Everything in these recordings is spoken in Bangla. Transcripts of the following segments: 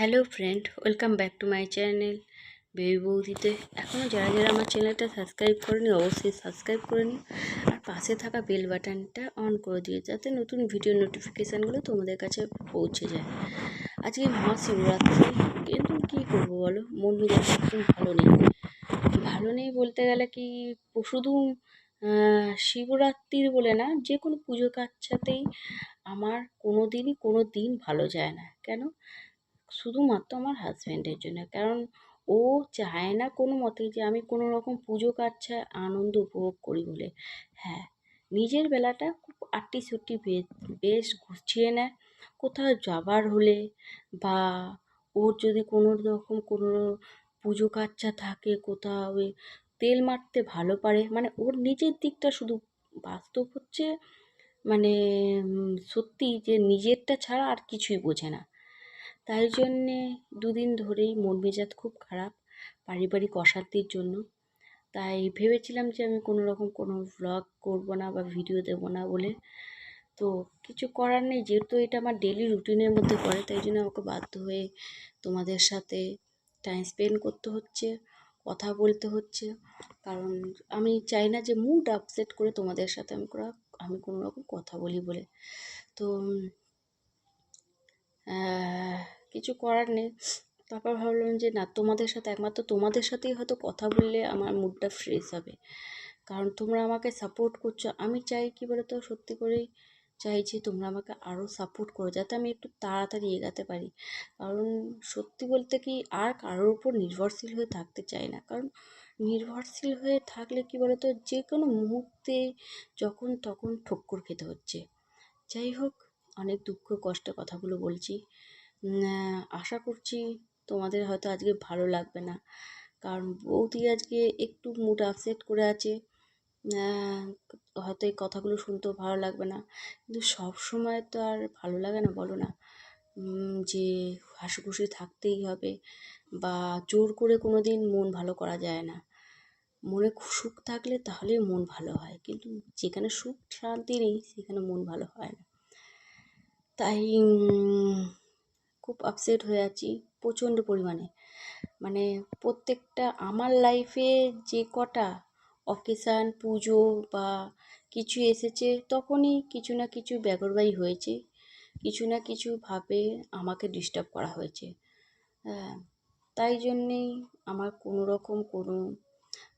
Hello friend, welcome back to my channel baby বৌদিতে। এখনও যারা যারা আমার চ্যানেলটা সাবস্ক্রাইব করেনি, অবশ্যই সাবস্ক্রাইব করে নিও আর পাশে থাকা বেল বাটনটা অন করে দিও, যাতে নতুন ভিডিও নোটিফিকেশানগুলো তোমাদের কাছে পৌঁছে যায়। আজকে মহাশিবরাত্রি, কিন্তু কী করব বলো? মন মেজাজ একদম ভালো নেই। ভালো নেই বলতে গেলে কি শুধু শিবরাত্রির বলে না, যে কোনো পুজো কাচ্চাতেই আমার কোনো দিনই কোনো দিন ভালো যায় না। কেন? শুধুমাত্র আমার হাজব্যান্ডের জন্য। কারণ ও চায় না কোনো মতেই যে আমি কোনো রকম পুজো কাচ্ছায় আনন্দ উপভোগ করি বলে। হ্যাঁ নিজের বেলাটা খুব আটটি সট্টি বেশ গুছিয়ে নেয়। কোথাও যাবার হলে বা ওর যদি কোনো রকম কোনো পুজো কাচ্চা থাকে কোথাও তেল মারতে ভালো পারে। মানে ওর নিজের দিকটা শুধু বাস্তব হচ্ছে মানে সত্যি যে নিজেরটা ছাড়া আর কিছুই বোঝে না। তাই জন্যে দুদিন ধরেই মন মেজাজ খুব খারাপ পারিবারিক অশান্তির জন্য। তাই ভেবেছিলাম যে আমি কোনো রকম কোনো ভ্লগ করব না বা ভিডিও দেবো না বলে। তো কিছু করার নেই, যেহেতু এটা আমার ডেলি রুটিনের মধ্যে পড়ে, তাই জন্য আমাকে বাধ্য হয়ে তোমাদের সাথে টাইম স্পেন্ড করতে হচ্ছে, কথা বলতে হচ্ছে। কারণ আমি চাই না যে মুড আপসেট করে তোমাদের সাথে আমি করা আমি কোনো রকম কথা বলি বলে। তো কিছু করার নেই। তারপর ভাবলাম যে, না, তোমাদের সাথে একমাত্র তোমাদের সাথেই হয়তো কথা বললে আমার মুডটা ফ্রেশ হবে। কারণ তোমরা আমাকে সাপোর্ট করছ। আমি চাই কি বলতো, সত্যি করেই চাই যে, তোমরা আমাকে আরও সাপোর্ট করো, যাতে আমি একটু তাড়াতাড়ি এগাতে পারি। কারণ সত্যি বলতে কি, আর কারোর উপর নির্ভরশীল হয়ে থাকতে চাই না। কারণ নির্ভরশীল হয়ে থাকলে কি বলতো যে কোনো মুহূর্তে যখন তখন ঠক্কর খেতে হচ্ছে। যাই হোক, অনেক দুঃখ কষ্ট কথাগুলো বলছি। আশা করছি তোমাদের হয়তো আজকে ভালো লাগবে না। কারণ বৌদি আজকে একটু মুড আপসেট করে আছে। হয়তো এই কথাগুলো শুনতেও ভালো লাগবে না। কিন্তু সব সময় তো আর ভালো লাগে না, বলো না। যে হাসিখুশি থাকতেই হবে বা জোর করে কোনো দিন মন ভালো করা যায় না। মনে সুখ থাকলে তাহলেই মন ভালো হয়। কিন্তু যেখানে সুখ শান্তি নেই, সেখানে মন ভালো হয় না। তাই খুব আপসেট হয়ে আছি প্রচণ্ড পরিমাণে। মানে প্রত্যেকটা আমার লাইফে যে কটা অকেশান পুজো বা কিছু এসেছে তখনই কিছু না কিছু ব্যাগরবাই হয়েছে। কিছু না কিছুভাবে আমাকে ডিস্টার্ব করা হয়েছে। হ্যাঁ তাই জন্যেই আমার কোনো রকম কোনো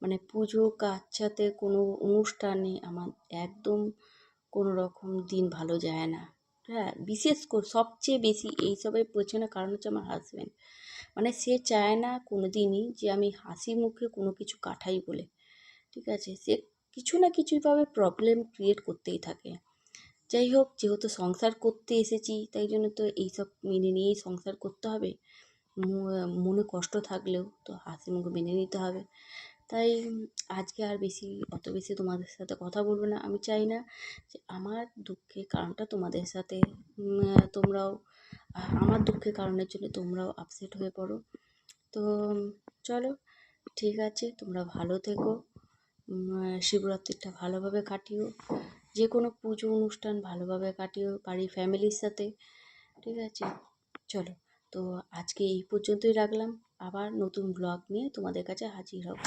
মানে পুজো কাচ্চাতে কোনো অনুষ্ঠানে আমার একদম কোনো রকম দিন ভালো যায় না। হ্যাঁ বিশেষ করে সবচেয়ে বেশি এইসবের পেছনে কারণ হচ্ছে আমার হাজব্যান্ড মানে সে চায় না কোনো দিনই যে আমি হাসি মুখে কোনো কিছু কাটাই বলে। ঠিক আছে? সে কিছু না কিছুভাবে প্রবলেম ক্রিয়েট করতেই থাকে। যাই হোক, যেহেতু সংসার করতে এসেছি, তাই জন্য তো এইসব মেনে নিয়েই সংসার করতে হবে। মনে কষ্ট থাকলেও তো হাসি মুখে মেনে নিতে হবে। তাই আজকে আর বেশি, অত বেশি তোমাদের সাথে কথা বলব না। আমি চাই না যে আমার দুঃখের কারণটা তোমাদের সাথে তোমরাও, আমার দুঃখের কারণের জন্য তোমরাও আপসেট হয়ে পড়ো। তো চলো, ঠিক আছে, তোমরা ভালো থেকো। শিবরাত্রিটা ভালোভাবে কাটিও। যে কোনো পুজো অনুষ্ঠান ভালোভাবে কাটিও বাড়ির ফ্যামিলির সাথে। ঠিক আছে, চলো। তো আজকে এই পর্যন্তই রাখলাম। আবার নতুন ব্লগ নিয়ে তোমাদের কাছে হাজির হব।